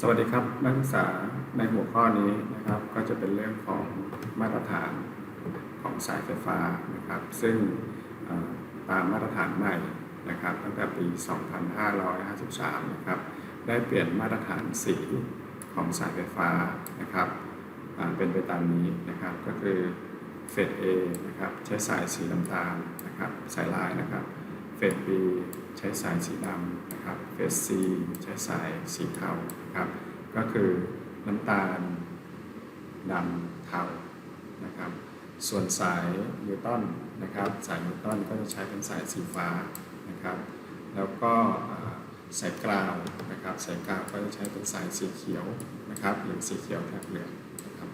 สวัสดีครับนักศึกษาในหัวข้อนี้นะครับ ก็จะเป็นเรื่องของมาตรฐานของสายไฟฟ้านะครับ ซึ่งตามมาตรฐานใหม่นะครับ ตั้งแต่ปี 2553 นะครับ ได้เปลี่ยนมาตรฐานสีของสายไฟฟ้านะครับเป็นไปตามนี้นะครับก็คือเฟส A นะครับใช้สายสีน้ำตาลนะครับสายลายนะครับเฟส B ใช้สายสีดำนะครับเฟส C ใช้สายสีเทา นะครับ ก็คือน้ำตาลดำเทานะครับ ส่วนสายนิวตันนะครับ สายนิวตันก็จะใช้เป็นสายสีฟ้านะครับ แล้วก็สายกราวนะครับ สายกราวก็จะใช้เป็นสายสีเขียวนะครับ หรือสีเขียวแทบเหลืองนะครับ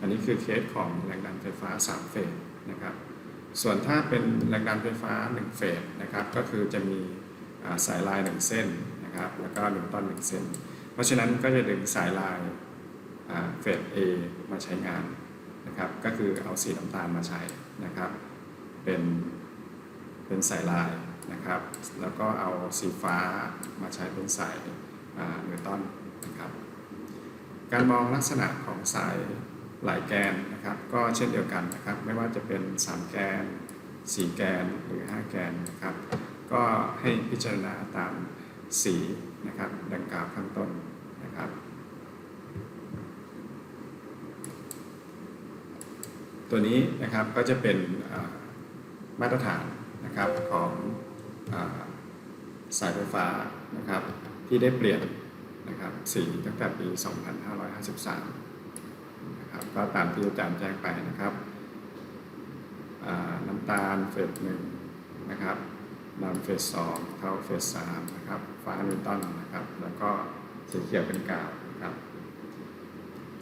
อันนี้คือเคสของแรงดันไฟฟ้า 3 เฟสนะครับ ส่วนถ้าเป็นแรงดันไฟฟ้า 1 เฟสนะครับ ก็คือจะมีสายลาย 1 เส้นนะครับ แล้วก็นิวตัน1เส้น เพราะฉะนั้นก็จะดึงสายลายเฟส A มาใช้งานนะครับ ก็คือเอาสีน้ำตาลมาใช้นะครับ เป็นเป็นสายลายนะครับ แล้วก็เอาสีฟ้ามาใช้เป็นสายอ่านิวตันนะครับ การมองลักษณะของสายหลายแกนนะครับ ก็เช่นเดียวกันนะครับ ไม่ว่าจะเป็น 3 แกน 4 แกนหรือ 5 แกนนะครับ ก็ให้พิจารณาตามสี นะครับ ดังกล่าวข้างต้นนะครับ ตัวนี้นะครับก็จะเป็นมาตรฐานนะครับของอสายไฟฟ้านะครับที่ได้เปลี่ยนนะครับสีตั้งแต่ปี 2553นะครับก็ตามที่อาจารย์แจ้งไปนะครับน้ำตาลเฟสหนึ่งนะครับ ดำเฟสสองเทาเฟสสามนะครับ ฟ้านิวตันนะครับ แล้วก็สีเขียวเป็นกาวนะครับ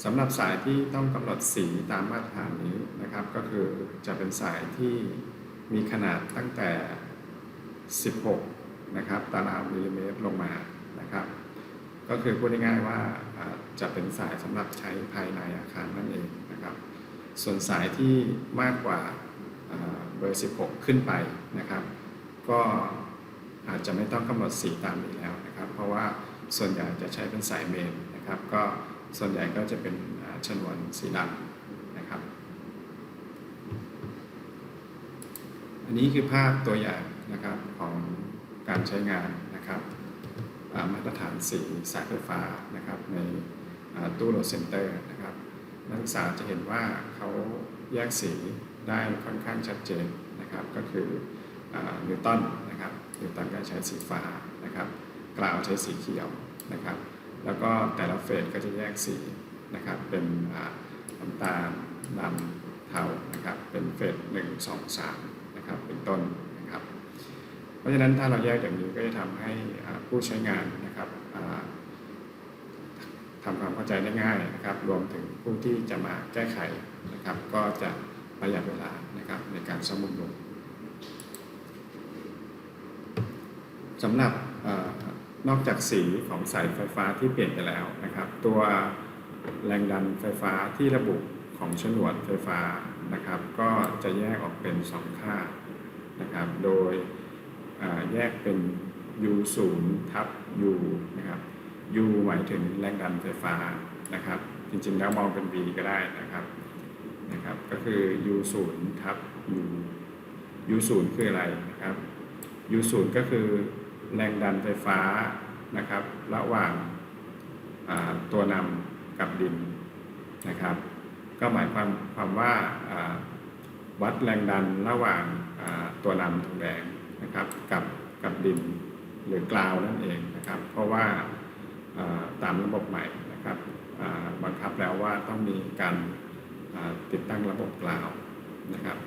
สำหรับสายที่ต้องกำหนดสีตามมาตรฐานนี้นะครับ ก็คือจะเป็นสายที่มีขนาดตั้งแต่ 16 นะครับ ตารางมิลลิเมตรลงมานะครับ ก็คือพูดง่ายๆว่าจะเป็นสายสำหรับใช้ภายในอาคารนั่นเองนะครับ ส่วนสายที่มากกว่าอ่าเบอร์ 16 ขึ้นไปนะครับ ก็อาจจะไม่ต้องกำหนดสีตามนี้แล้วนะครับ เพราะว่าส่วนใหญ่จะใช้เป็นสายเมนนะครับ ก็ส่วนใหญ่ก็จะเป็นชนวนสีดำนะครับ อันนี้คือภาพตัวอย่างนะครับของการใช้งานนะครับมาตรฐานสีสายไฟฟ้านะครับในตู้โหลดเซ็นเตอร์นะครับนักศึกษาจะเห็นว่าเขาแยกสีได้ค่อนข้างชัดเจนนะครับก็คือ นิวตันนะครับนิวตันก็ใช้สีฟ้านะครับกล่าวใช้สีเขียวนะครับ แล้วก็แต่ละเฟสก็จะแยกสีนะครับ เป็นน้ำตาลดำเทานะครับ เป็นเฟสหนึ่งสองสามนะครับ เป็นต้นนะครับ เพราะฉะนั้นถ้าเราแยกอย่างนี้ก็จะทำให้ผู้ใช้งานนะครับอ่าทำความเข้าใจได้ง่ายนะครับ รวมถึงผู้ที่จะมาแก้ไขนะครับ ก็จะประหยัดเวลานะครับในการสมุนลง สำหรับอนอกจากสีของสายไฟฟ้าที่เปลี่ยนไปแล้วนะครับ ตัวแรงดันไฟฟ้าที่ระบุของฉนวนไฟฟ้านะครับ ก็จะแยกออกเป็น 2 ค่านะครับ โดยแยกเป็น U 0ทับ U นะครับ U หมายถึงแรงดันไฟฟ้านะครับ จริงๆแล้วมองเป็น V ก็ได้นะครับนะครับ ก็คือ U 0ทับ U U 0คืออะไรนะครับ U 0ก็คือ แรงดันไฟฟ้านะครับ ระหว่างาตัวนำกับดินนะครับ ก็หมายความความว่าาวัดแรงดันระหว่างาตัวนำทองแดงนะครับกับกับดินหรือกราวนั่นเองนะครับ เพราะว่าาตามระบบใหม่นะครับบังคับแล้วว่าต้องมีการาติดตั้งระบบกราวนะครับ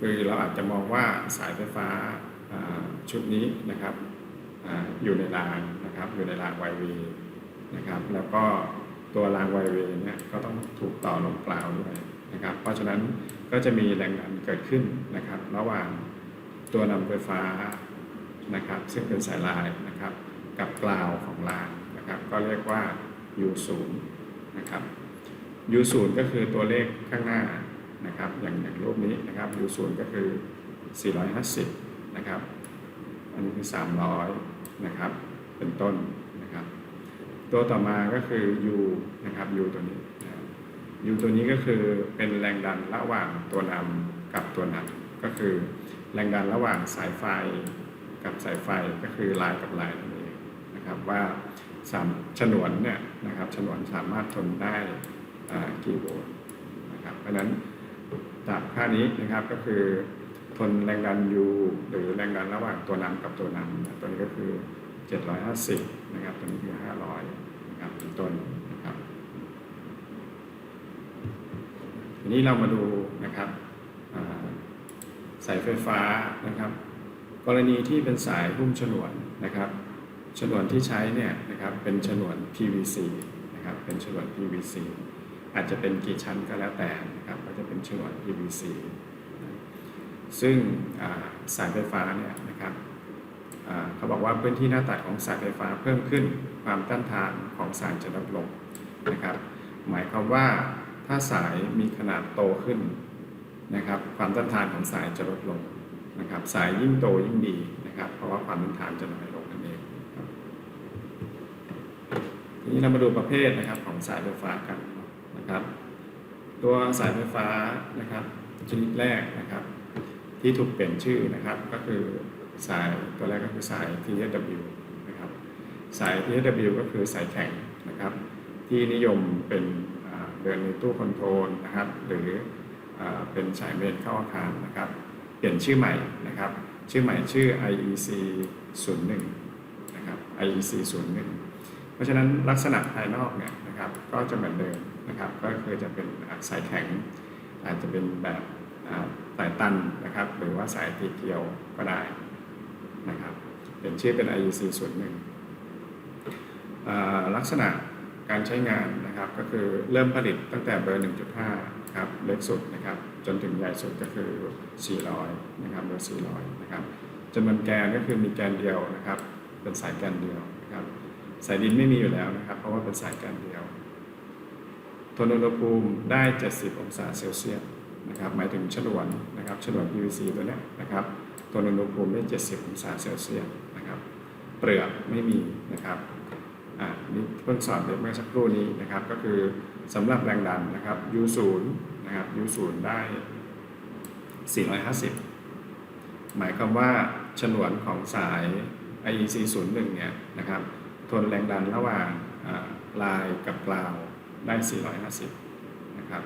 คือเราอาจจะมองว่าสายไฟฟ้าาชุดนี้นะครับ อยู่ในรางนะครับอยู่ในรางไวเวย์นะครับแล้วก็ตัวรางไวเวย์เนี่ยก็ต้องถูกต่อลงกล่าวด้วยนะครับ เพราะฉะนั้นก็จะมีแรงดันเกิดขึ้นนะครับ ระหว่างตัวนำไฟฟ้านะครับ ซึ่งเป็นสายลายนะครับ กับกล่าวของรางนะครับ ก็เรียกว่า U0 นะครับ U0 ก็คือตัวเลขข้างหน้านะครับ อย่างอย่างรูปนี้นะครับ U0 ก็คือ 450 นะครับ อันนี้คือ 300 นะครับ เป็นต้นนะครับ ตัวต่อมาก็คือ U นะครับ U ตัวนี้ U ตัวนี้ก็คือเป็นแรงดันระหว่างตัวนำกับตัวนำก็คือแรงดันระหว่างสายไฟกับสายไฟก็คือลายกับลายนั่นเองนะครับว่าสามฉนวนเนี่ยนะครับฉนวนสามารถทนได้กี่โวลต์นะครับเพราะฉะนั้นจากค่านี้นะครับก็คือ นแรงดัน U หรือแรงดันระหว่างตัวนำกับตัวนำตัวนี้ก็คือ 750 นะครับ ตัวนี้คือ 500 นะครับเป็นต้นนะครับ ทีนี้เรามาดูนะครับสายไฟฟ้านะครับ กรณีที่เป็นสายหุ้มฉนวนนะครับฉนวนที่ใช้เนี่ยนะครับเป็นฉนวน PVC นะครับเป็นฉนวน PVC อาจจะเป็นกี่ชั้นก็แล้วแต่นะครับก็จะเป็นฉนวน PVC ซึ่งสายไฟฟ้าเนี่ยนะครับเขาบอกว่าพื้นที่หน้าตัดของสายไฟฟ้าเพิ่มขึ้นความต้านทานของสายจะลดลงนะครับ หมายความว่าถ้าสายมีขนาดโตขึ้นนะครับความต้านทานของสายจะลดลงนะครับสายยิ่งโตยิ่งดีนะครับ เพราะว่าความต้านทานจะน้อยลงนั่นเองทีนี้เรามาดูประเภทนะครับของสายไฟฟ้ากันนะครับ ตัวสายไฟฟ้านะครับชนิดแรกนะครับ ที่ถูกเปลี่ยนชื่อนะครับ ก็คือสายตัวแรกก็คือสาย TSW นะครับสาย TSW ก็คือสายแข็งนะครับที่นิยมเป็นเดินในตู้คอนโทรลนะครับ หรืออเป็นสายเมนเข้าอาคารนะครับ เปลี่ยนชื่อใหม่นะครับ ชื่อใหม่ชื่อ IEC 01นะครับ IEC 01เพราะฉะนั้นลักษณะภายนอกเนี่ยนะครับก็จะเหมือนเดิมนะครับ ก็คือจะเป็นสายแข็ง อาจจะเป็นแบบ สายตันนะครับ หรือว่าสายตีเกลียวก็ได้นะครับเปลี่ยนชื่อเป็น IEC 01อ่าลักษณะการใช้งานนะครับก็คือเริ่มผลิตตั้งแต่เบอร์ 1.5 ครับเล็กสุดนะครับจนถึงใหญ่สุดก็คือ 400 นะครับเบอร์ 400 นะครับจำนวนแกนก็คือมีแกนเดียวนะครับ เป็นสายแกนเดียวนะครับสายดินไม่มีอยู่แล้วนะครับ เพราะว่าเป็นสายแกนเดียวทนอุณหภูมิได้ 70 องศาเซลเซียส นะครับหมายถึงฉนวนนะครับฉนวน PVC ตัวนี้นะครับทนอุณหภูมิได้ 70 องศาเซลเซียสนะครับเปลือกไม่มีนะครับอ่านี่เพิ่งสอนไปเมื่อสักครู่นี้นะครับก็คือสำหรับแรงดันนะครับ U0 นะครับ U0 ได้ 450 หมายความว่าฉนวนของสาย IEC 01เนี่ยนะครับทนแรงดันระหว่างลายกับกราวได้ 450 นะครับ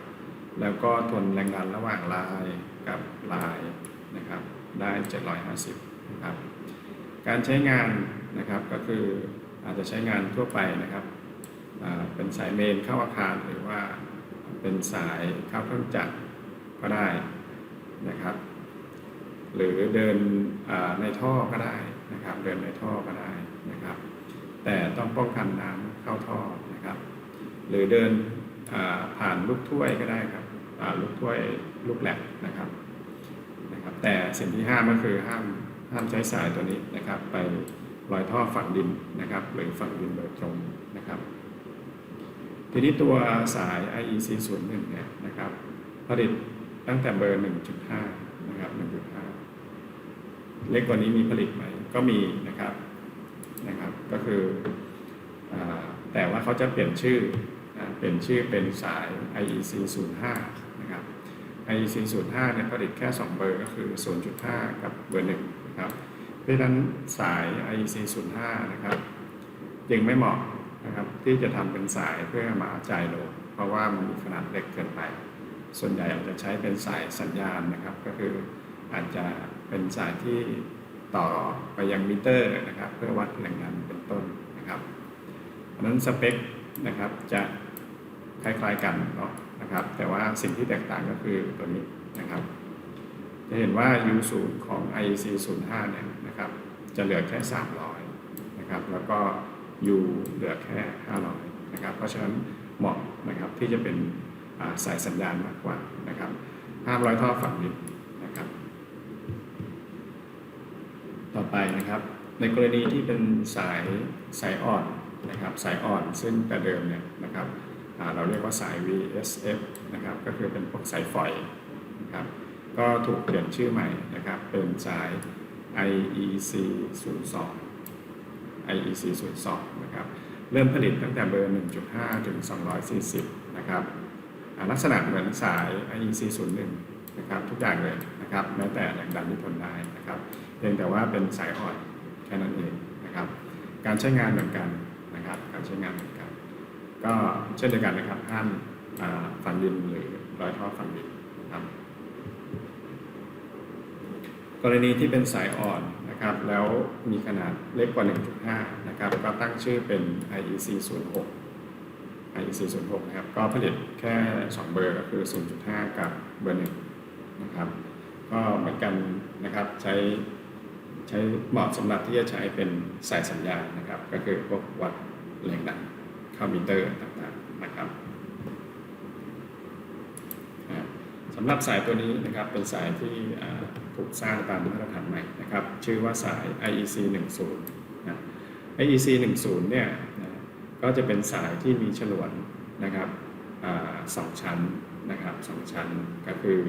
แล้วก็ทนแรงดันระหว่างลายกับลายนะครับได้ 750นะครับการใช้งานนะครับก็คืออาจจะใช้งานทั่วไปนะครับเป็นสายเมนเข้าอาคารหรือว่าเป็นสายเข้าเครื่องจักรก็ได้นะครับ หรือเดินในท่อก็ได้นะครับเดินในท่อก็ได้นะครับ แต่ต้องป้องกันน้ำเข้าท่อนะครับ หรือเดินผ่านลูกถ้วยก็ได้ครับ ลูกถ้วยลูกแหลกนะครับนะครับ แต่สิ่งที่ห้ามก็คือห้ามห้ามใช้สายตัวนี้นะครับ ไปลอยท่อฝังดินนะครับหรือฝังดินโดยตรงนะครับ ทีนี้ตัวสาย IEC 01เนี่ยนะครับผลิตตั้งแต่เบอร์ 1.5 นะครับ 1.5 เล็กกว่านี้มีผลิตไหมก็มีนะครับนะครับ ก็คืออแต่ว่าเขาจะเปลี่ยนชื่อเปลี่ยนชื่อเป็นสาย IEC 05นะครับ IEC 05เนี่ยผลิตแค่ 2 เบอร์ก็คือ 0.5 กับเบอร์1นะครับเพราะฉะนั้นสาย IEC 05นะครับยังไม่เหมาะนะครับที่จะทำเป็นสายเพื่อมาจ่ายโหลดเพราะว่ามันมีขนาดเล็กเกินไป ส่วนใหญ่อาจจะใช้เป็นสายสัญญาณนะครับ ก็คืออาจจะเป็นสายที่ต่อไปยังมิเตอร์นะครับ เพื่อวัดแรงดันเป็นต้นนะครับเพราะนั้นสเปคนะครับจะคล้ายๆกันเนาะ นะครับ แต่ว่าสิ่งที่แตกต่างก็คือตัวนี้นะครับ จะเห็นว่า U0 ของ IEC 05เนี่ยนะครับ จะเหลือแค่ 300 นะครับ แล้วก็ U เหลือแค่ 500 นะครับ เพราะฉะนั้นเหมาะนะครับที่จะเป็นสายสัญญาณมากกว่านะครับห้ามร้อยท่อฝังดินนะครับ ต่อไปนะครับ ในกรณีที่เป็นสายสายอ่อนนะครับ สายอ่อนซึ่งแต่เดิมเนี่ยนะครับ เราเรียกว่าสาย VSF นะครับก็คือเป็นพวกสายฝอยนะครับก็ถูกเปลี่ยนชื่อใหม่นะครับเป็นสาย IEC 02 IEC 02นะครับเริ่มผลิตตั้งแต่เบอร์ 1.5 ถึง 240 นะครับลักษณะเหมือนสาย IEC 01 นะครับทุกอย่างเลยนะครับแม้แต่แรงดันที่ทนได้นะครับเพียงแต่ว่าเป็นสายอ่อนแค่นั้นเองนะครับการใช้งานเหมือนกันนะครับการใช้งานเหมือน ก็เช่นเดียวกันนะครับห้ามฝังดินหรือรอยท่อฝังดินนะครับกรณีที่เป็นสายอ่อนนะครับแล้วมีขนาดเล็กกว่า 1.5 นะครับก็ตั้งชื่อเป็น IEC 06 IEC 06นะครับก็ผลิตแค่ 2 เบอร์ก็คือ 0.5 กับเบอร์1นะครับก็เหมือนกันนะครับใช้ใช้เหมาะสำหรับที่จะใช้เป็นสายสัญญาณนะครับ ก็คือพวกวัดแรงดัน เข้ามิเตอร์ต่างๆนะครับสำหรับสายตัวนี้นะครับเป็นสายที่ถูกสร้างตามมาตรฐานใหม่นะครับ ชื่อว่าสาย IEC 10นะ IEC 10เนี่ยนะก็จะเป็นสายที่มีฉนวนนะครับอสองชั้นนะครับสองชั้นก็คือ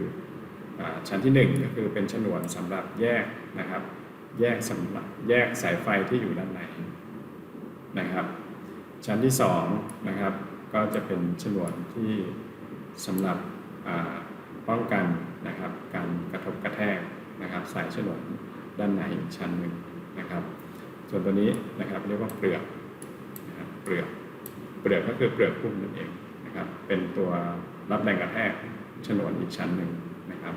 อชั้นที่หนึ่งก็คือเป็นฉนวนสำหรับแยกนะครับ แยกสำหรับแยกสายไฟที่อยู่ด้านในนะครับ ชั้นที่สองนะครับก็จะเป็นฉนวนที่สำหรับป้องกันนะครับการกระทบกระแทกนะครับสายฉนวนด้านในชั้นหนึ่งนะครับ ส่วนตัวนี้นะครับเรียกว่าเปลือกนะครับเปลือกเปลือกก็คือเปลือกหุ้มนั่นเองนะครับเป็นตัวรับแรงกระแทกฉนวนอีกชั้นหนึ่งนะครับ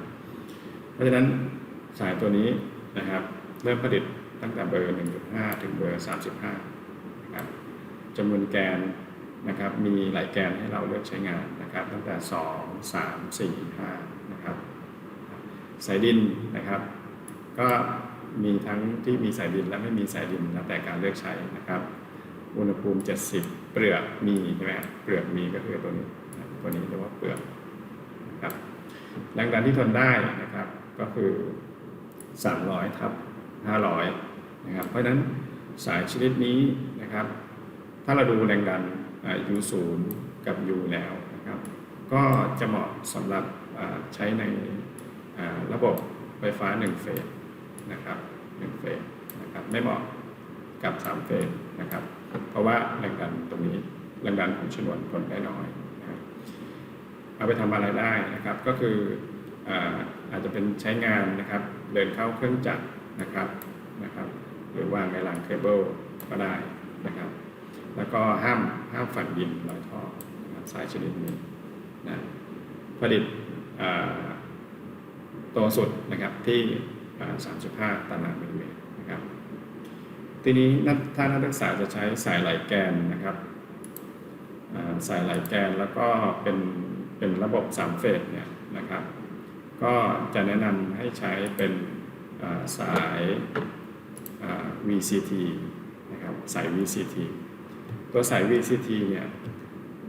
เพราะฉะนั้นสายตัวนี้นะครับเริ่มผลิตตั้งแต่เบอร์ 1.5 ถึงเบอร์ 35 จำนวนแกนนะครับมีหลายแกนให้เราเลือกใช้งานนะครับ ตั้งแต่ 2 3 4 5นะครับสายดินนะครับ ก็มีทั้งที่มีสายดินและไม่มีสายดินแล้วแต่การเลือกใช้นะครับ อุณหภูมิ 70 เปลือกมีใช่ไหมเปลือกมีก็คือตัวนี้ตัวนี้เรียกว่าเปลือกนะครับแรงดันที่ทนได้นะครับก็คือ 300ทับ500นะครับเพราะฉะนั้นสายชนิดนี้นะครับ ถ้าเราดูแรงดันอ่า U0 กับ U แล้วนะครับก็จะเหมาะสำหรับใช้ในระบบไฟฟ้า 1 เฟสนะครับ1เฟสนะครับไม่เหมาะกับ 3 เฟสนะครับเพราะว่าแรงดันตรงนี้แรงดันของฉนวนทนได้น้อยนะครับเอาไปทำอะไรได้นะครับก็คืออาอาจจะเป็นใช้งานนะครับเดินเข้าเครื่องจักรนะครับนะครับหรือวางในรางเคเบิลก็ได้นะครับ แล้วก็ห้ามห้ามฝังดินลอยท่อนะครับสายชนิดนี้นะผลิตตัวสุดนะครับที่ 35ตารางมิลลิเมตรนะครับทีนี้นักถ้านักศึกษาจะใช้สายไหลแกนนะครับสายไหลแกนแล้วก็เป็นเป็นระบบ 3 เฟสเนี่ยนะครับ ก็จะแนะนำให้ใช้เป็นสาย VCT นะครับสาย VCT ตัวสาย VCT เนี่ย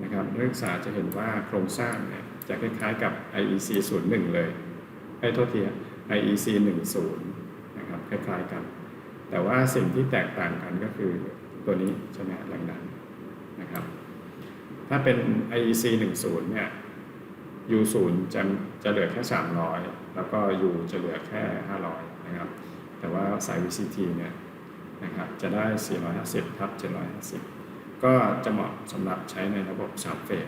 นะครับนักศึกษาจะเห็นว่าโครงสร้างเนี่ยจะคล้ายๆกับ IEC 01 เลยไอ้โทษที IEC 10นะครับคล้ายๆกัน แต่ว่าสิ่งที่แตกต่างกันก็คือตัวนี้ใช่ไหมแรงดันนะครับ ถ้าเป็น IEC 10เนี่ย U 0จะจะเหลือแค่ 300 แล้วก็ U จะเหลือแค่ 500 นะครับ แต่ว่าสาย VCT เนี่ยนะครับจะได้ 450ทับ750 ก็จะเหมาะสำหรับใช้ในระบบ3เฟส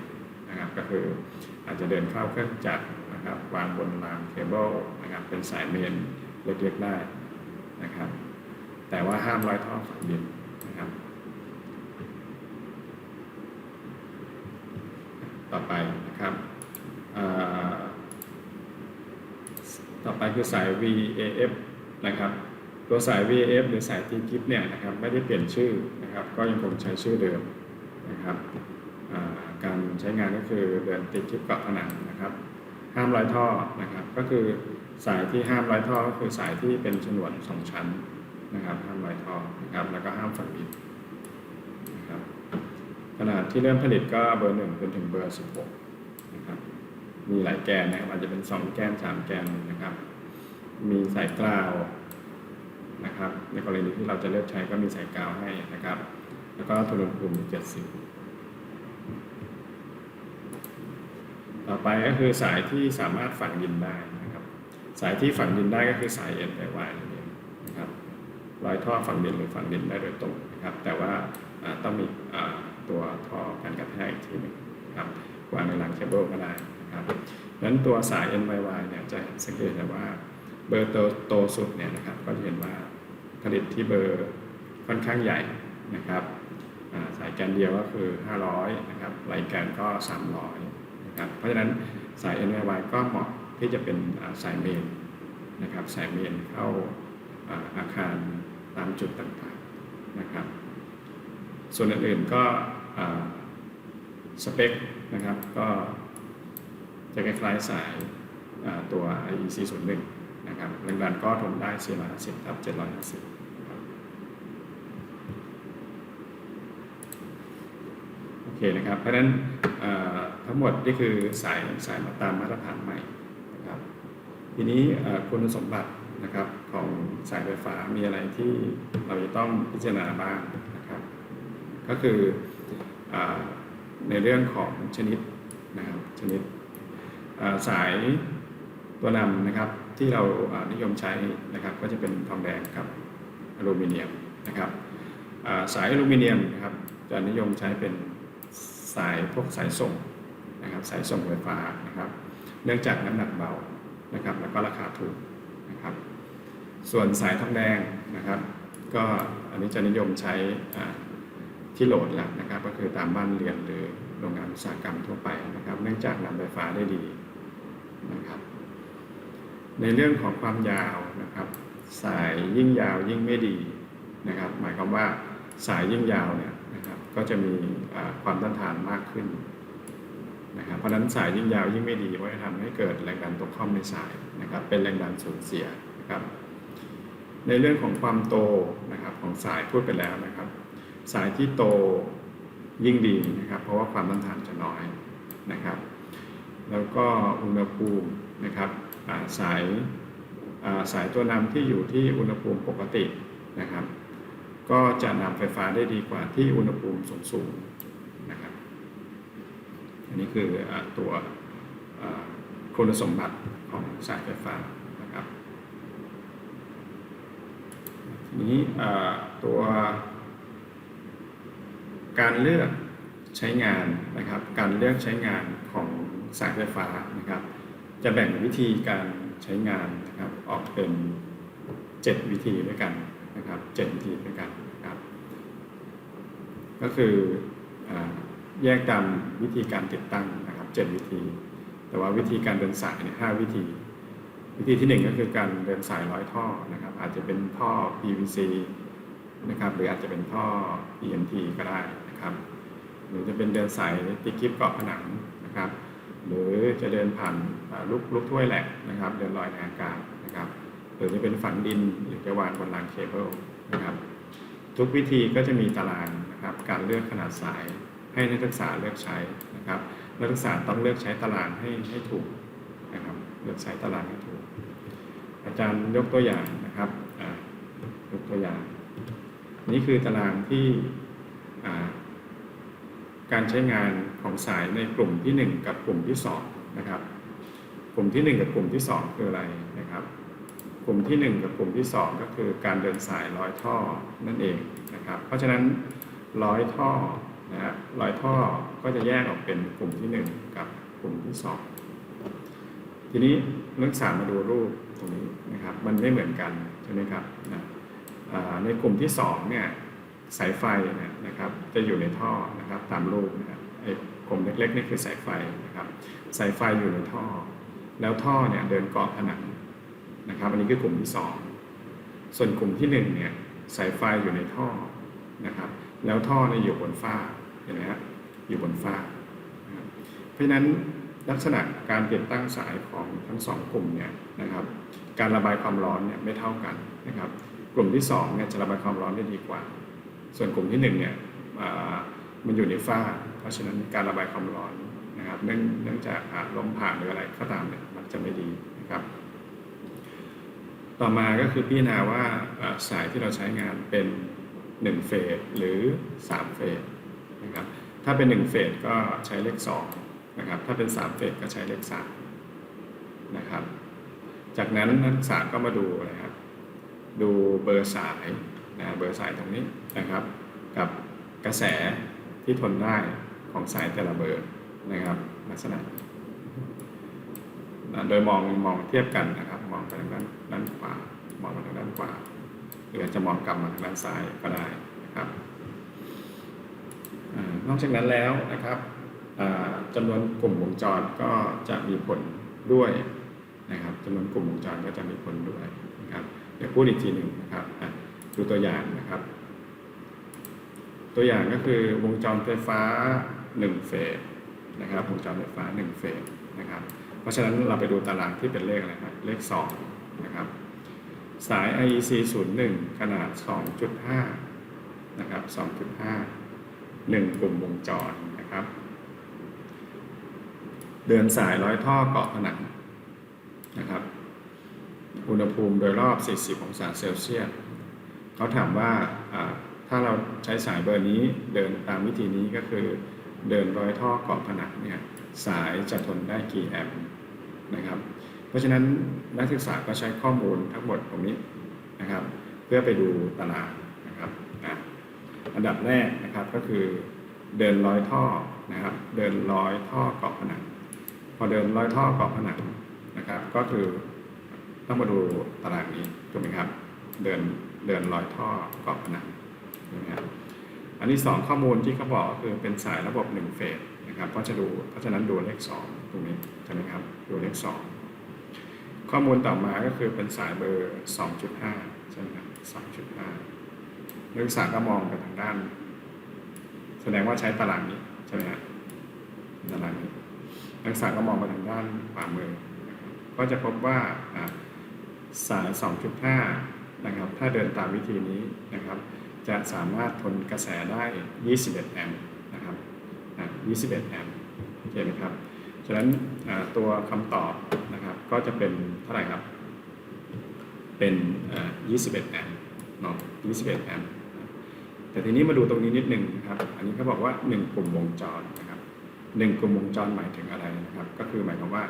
นะครับก็คืออาจจะเดินเข้าเครื่องจักรนะครับวางบนรางเคเบิลนะครับเป็นสายเมนเล็กๆได้นะครับแต่ว่าห้ามร้อยท่อฝังดินนะครับ ต่อไปนะครับต่อไปคือสาย VAF นะครับ ตัวสาย VAF หรือสายตีกิฟเนี่ยนะครับไม่ได้เปลี่ยนชื่อนะครับก็ยังคงใช้ชื่อเดิมนะครับการใช้งานก็คือเดินติดกิฟเกาะผนังนะครับห้ามร้อยท่อนะครับก็คือสายที่ห้ามร้อยท่อก็คือสายที่เป็นฉนวนสองชั้นนะครับห้ามร้อยท่อนะครับแล้วก็ห้ามฝังดินนะครับขนาดที่เริ่มผลิตก็เบอร์หนึ่งจนถึงเบอร์สิบหกนะครับมีหลายแกนนะครับอาจจะเป็นสองแกนสามแกนนะครับมีสายกลาว นะครับ ในกรณีที่เราจะเลือกใช้ก็มีสายกาวให้นะครับ แล้วก็ทุนอุณหภูมิเจ็ดสิบต่อไปก็คือสายที่สามารถฝังดินได้นะครับ สายที่ฝังดินได้ก็คือสาย N ไป Y นั่นเองนะครับรอยท่อฝังดินหรือฝังดินได้โดยตรงนะครับ แต่ว่าต้องมีตัวท่อการกระแทกอีกทีหนึ่งนะครับวางในหลังเคเบิลก็ได้นะครับดังนั้นตัวสาย NYY เนี่ยจะสังเกตได้ว่าเบอร์โตโตสุดเนี่ยนะครับก็จะเห็นว่า ผลิตที่เบอร์ค่อนข้างใหญ่นะครับสายแกนเดียวก็คือ 500 นะครับไหลแกนก็ 300 นะครับ เพราะฉะนั้นสาย n y ก็เหมาะที่จะเป็นสายเมนนะครับ สายเมนเข้าอาคารตามจุดต่างๆนะครับ ส่วนอื่นๆก็สเปคนะครับก็จะคล้ายๆสายอ่าตัว IEC 0 1นะครับแรงดันก็ทนได้450ทับ750นะครับโอ เคนะครับ เพราะฉะนั้นทั้งหมดนี่คือสายสายมาตามมาตรฐานใหม่นะครับ ทีนี้คุณสมบัตินะครับของสายไฟฟ้ามีอะไรที่เราจะต้องพิจารณาบ้างนะครับ ก็คืออในเรื่องของชนิดนะครับชนิดสายตัวนำนะครับที่เรานิยมใช้นะครับ ก็จะเป็นทองแดงกับอลูมิเนียมนะครับสายอลูมิเนียมนะครับจะนิยมใช้เป็น สายพวกสายส่งนะครับสายส่งไฟฟ้านะครับ เนื่องจากน้ำหนักเบานะครับ แล้วก็ราคาถูกนะครับ ส่วนสายทองแดงนะครับ ก็อันนี้จะนิยมใช้อ่าที่โหลดหลักนะครับ ก็คือตามบ้านเรือนหรือโรงงานอุตสาหกรรมทั่วไปนะครับ เนื่องจากนำไฟฟ้าได้ดีนะครับ ในเรื่องของความยาวนะครับ สายยิ่งยาวยิ่งไม่ดีนะครับ หมายความว่าสายยิ่งยาวเนี่ย นะครับก็จะมีความต้านทานมากขึ้นนะครับเพราะนั้นสายยิ่งยาวยิ่งไม่ดีก็จะทำให้เกิดแรงดันตกข้อมในสายนะครับเป็นแรงดันสูญเสียนะครับในเรื่องของความโตนะครับของสายพูดไปแล้วนะครับ สายที่โตยิ่งดีนะครับ เพราะว่าความต้านทานจะน้อยนะครับ แล้วก็อุณหภูมินะครับสายสายตัวนำที่อยู่ที่อุณหภูมิปกตินะครับ ก็จะนำไฟฟ้าได้ดีกว่าที่อุณหภูมิสูงสูงๆนะครับอันนี้คืออตัวคุณสมบัติของสายไฟฟ้านะครับทีนี้ตัวการเลือกใช้งานนะครับ การเลือกใช้งานของสายไฟฟ้านะครับ จะแบ่งวิธีการใช้งานนะครับออกเป็น 7 วิธีด้วยกัน นะครับ7วิธีด้วยกันนะครับ ก็คืออแยกตามวิธีการติดตั้งนะครับ7วิธี แต่ว่าวิธีการเดินสายเนี่ย5วิธี วิธีที่หนึ่งก็คือการเดินสายร้อยท่อนะครับ อาจจะเป็นท่อ PVC นะครับหรืออาจจะเป็นท่อ EMT ก็ได้นะครับหรือจะเป็นเดินสายติดคลิปเกาะผนังนะครับ หรือจะเดินผ่านลูกลูกถ้วยแหลกนะครับ เดินลอยในอากาศ หรือจะเป็นฝังดินหรือจะวางบนรางเคเบิลนะครับ ทุกวิธีก็จะมีตารางนะครับการเลือกขนาดสายให้นักศึกษาเลือกใช้นะครับนักศึกษาต้องเลือกใช้ตารางให้ให้ถูกนะครับเลือกใช้ตารางให้ถูก อาจารย์ยกตัวอย่างนะครับยกตัวอย่าง นี่คือตารางที่การใช้งานของสายในกลุ่มที่ 1 กับกลุ่มที่2นะครับกลุ่มที่ 1 กับกลุ่มที่ 2 คืออะไรนะครับ กลุ่มที่ 1 กับกลุ่มที่ 2 ก็คือการเดินสายร้อยท่อนั่นเองนะครับ เพราะฉะนั้นร้อยท่อนะฮะร้อยท่อก็จะแยกออกเป็นกลุ่มที่ 1 กับกลุ่มที่ 2 ทีนี้นักศึกษามาดูรูปตรงนี้นะครับ มันไม่เหมือนกันใช่ไหมครับนะในกลุ่มที่2เนี่ยสายไฟเนี่ยนะครับจะอยู่ในท่อนะครับตามรูปนะครับไอ้กลุ่มเล็กๆนี่คือสายไฟนะครับสายไฟอยู่ในท่อ แล้วท่อเนี่ยเดินเกาะผนัง นะครับอันนี้คือกลุ่มที่ 2 ส่วนกลุ่มที่1เนี่ยสายไฟอยู่ในท่อนะครับ แล้วท่อเนี่ยอยู่บนฟ้าเห็นไหมฮะอยู่บนฟ้านะเพราะฉะนั้นลักษณะการติดตั้งสายของทั้งสองกลุ่มเนี่ยนะครับ การระบายความร้อนเนี่ยไม่เท่ากันนะครับ กลุ่มที่2เนี่ยจะระบายความร้อนได้ดีกว่า ส่วนกลุ่มที่1เนี่ยมันอยู่ในฝ้า เพราะฉะนั้นการระบายความร้อนนะครับ เนื่องเนื่องจากอาจลมผ่านหรืออะไรก็ตามเนี่ยมันจะไม่ดีนะครับ ต่อมาก็คือพิจารณาว่าสายที่เราใช้งานเป็น1เฟสหรือ3เฟสนะครับถ้าเป็น 1 เฟสก็ใช้เลข2นะครับถ้าเป็น 3 เฟสก็ใช้เลข3นะครับจากนั้นนักศึกษาก็มาดูนะครับดูเบอร์สายนะเบอร์สายตรงนี้นะครับ กับกระแสที่ทนได้ของสายแต่ละเบอร์นะครับลักษณะนี้นะโดยมองมองเทียบกันนะครับ มองไปทางด้านด้านขวามองมาทางด้านขวาหรือจะมองกลับมาทางด้านซ้ายก็ได้นะครับอนอกจากนั้นแล้วนะครับอ่าจำนวนกลุ่มวงจรก็จะมีผลด้วยนะครับจำนวนกลุ่มวงจรก็จะมีผลด้วยนะครับเดี๋ยวพูดอีกทีหนึ่งนะครับดูตัวอย่างนะครับ ตัวอย่างก็คือวงจรไฟฟ้า1เฟส นะครับวงจรไฟฟ้า1เฟสนะครับเพราะฉะนั้นเราไปดูตารางที่เป็นเลขอะไรครับเลข2นะครับสาย IEC 01 ขนาด 2.5 นะครับ 2.5 1 กลุ่มวงจรนะครับ เดินสายร้อยท่อเกาะผนังนะครับ อุณหภูมิโดยรอบ 40 องศาเซลเซียสเขาถามว่าอ่าถ้าเราใช้สายเบอร์นี้เดินตามวิธีนี้ก็คือ เดินร้อยท่อเกาะผนังเนี่ยสายจะทนได้กี่แอมป์นะครับ เพราะฉะนั้นนักศึกษาก็ใช้ข้อมูลทั้งหมดตรงนี้นะครับ เพื่อไปดูตารางนะครับอะอันดับแรกนะครับก็คือเดินร้อยท่อนะครับ เดินร้อยท่อเกาะผนัง พอเดินร้อยท่อเกาะผนังนะครับ ก็คือต้องมาดูตารางนี้ถูกไหมครับ เดินเดินร้อยท่อเกาะผนังนะครับ อันที่สองข้อมูลที่เขาบอกคือเป็นสายระบบหนึ่งเฟสนะครับเพราะจะดูเพราะฉะนั้นดูเลขสองตรงนี้ใช่ไหมครับดูเลขสองข้อมูลต่อมาก็คือเป็นสายเบอร์สองจุดห้าใช่ไหมครับสองจุดห้านักศึกษาก็มองไปทางด้าน แสดงว่าใช้ตารางนี้ใช่ไหมครับตารางนี้นักศึกษาก็มองมาทางด้านขวามือนะครับก็จะพบว่าอ่าสาย 2.5 นะครับ ถ้าเดินตามวิธีนี้นะครับ จะสามารถทนกระแสได้ 21 แอมป์นะครับ21 แอมป์โอเคไหมครับ ฉะนั้นตัวคำตอบนะครับก็จะเป็นเท่าไหร่ครับ เป็น 21 แอมป์เนาะ21 แอมป์แต่ทีนี้มาดูตรงนี้นิดหนึ่งนะครับ อันนี้เขาบอกว่า 1 กลุ่มวงจรนะครับหนึ่งกลุ่มวงจรหมายถึงอะไรนะครับ ก็คือหมายความว่า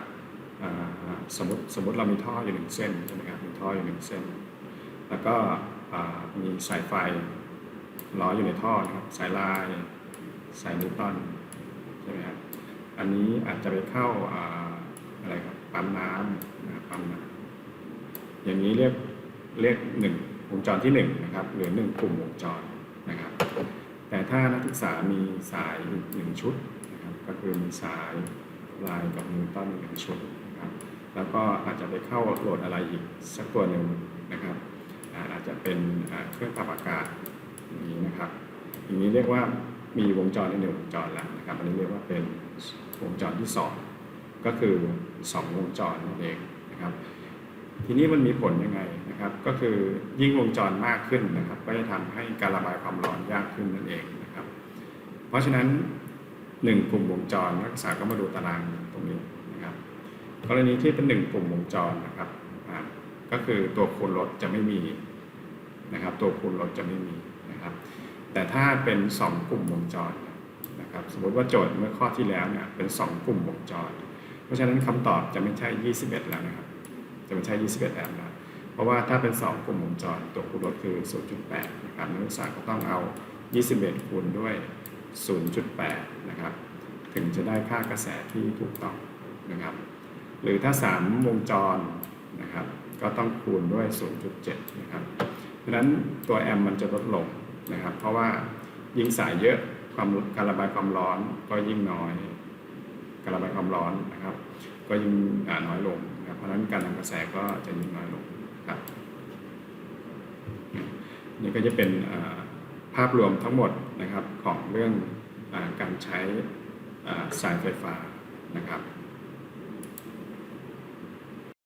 สมมติสมมติเรามีท่ออยู่หนึ่งเส้นใช่ไหมครับมีท่ออยู่หนึ่งเส้น แล้วก็มีสายไฟ ล้ออยู่ในท่อนะครับ สายลาย สายนิวตันใช่ไหมครับ อันนี้อาจจะไปเข้าอ่าอะไรครับ ปั๊มน้ำนะครับปั๊มน้ำอย่างนี้เรียกเรียกหนึ่งวงจรที่หนึ่งนะครับหรือหนึ่งกลุ่มวงจรนะครับ แต่ถ้านักศึกษามีสายหนึ่งชุดนะครับก็คือมีสายลายกับนิวตันหนึ่งชุดนะครับ แล้วก็อาจจะไปเข้าโหลดอะไรอีกสักตัวหนึ่งนะครับอาจจะเป็นเครื่องปรับอากาศ อย่างนี้นะครับ อย่างนี้เรียกว่ามีวงจรในหนึ่งวงจรแล้วนะครับ อันนี้เรียกว่าเป็นวงจรที่สองก็คือสองวงจรนั่นเองนะครับ ทีนี้มันมีผลยังไงนะครับ ก็คือยิ่งวงจรมากขึ้นนะครับ ก็จะทำให้การระบายความร้อนยากขึ้นนั่นเองนะครับ เพราะฉะนั้นหนึ่งกลุ่มวงจรนักศึกษาก็มาดูตารางตรงนี้นะครับ กรณีที่เป็นหนึ่งกลุ่มวงจรนะครับก็คือตัวคูณลดจะไม่มีนะครับ ตัวคูณลดจะไม่มี แต่ถ้าเป็นสองกลุ่มวงจรนะครับสมมติว่าโจทย์เมื่อข้อที่แล้วเนี่ยเป็นสองกลุ่มวงจร เพราะฉะนั้นคำตอบจะไม่ใช่ 21 แล้วนะครับ จะไม่ใช่ 21แอมป์แล้วเพราะว่าถ้าเป็น 2 กลุ่มวงจร ตัวคูณลดคือ 0.8 นะครับนักศึกษาก็ต้องเอา 21 คูณด้วย 0.8 นะครับ ถึงจะได้ค่ากระแสที่ถูกต้องนะครับ หรือถ้า 3 วงจรนะครับ ก็ต้องคูณด้วย 0.7 นะครับ เพราะฉะนั้นตัวแอมป์มันจะลดลง นะครับ เพราะว่ายิ่งสายเยอะความการระบายความร้อนก็ยิ่งน้อย การระบายความร้อนนะครับ ก็ยิ่งน้อยลงนะครับเพราะฉะนั้นการนำกระแสก็จะยิ่งน้อยลงครับนี่ก็จะเป็นภาพรวมทั้งหมดนะครับของเรื่องอการใช้สายไฟฟ้านะครับ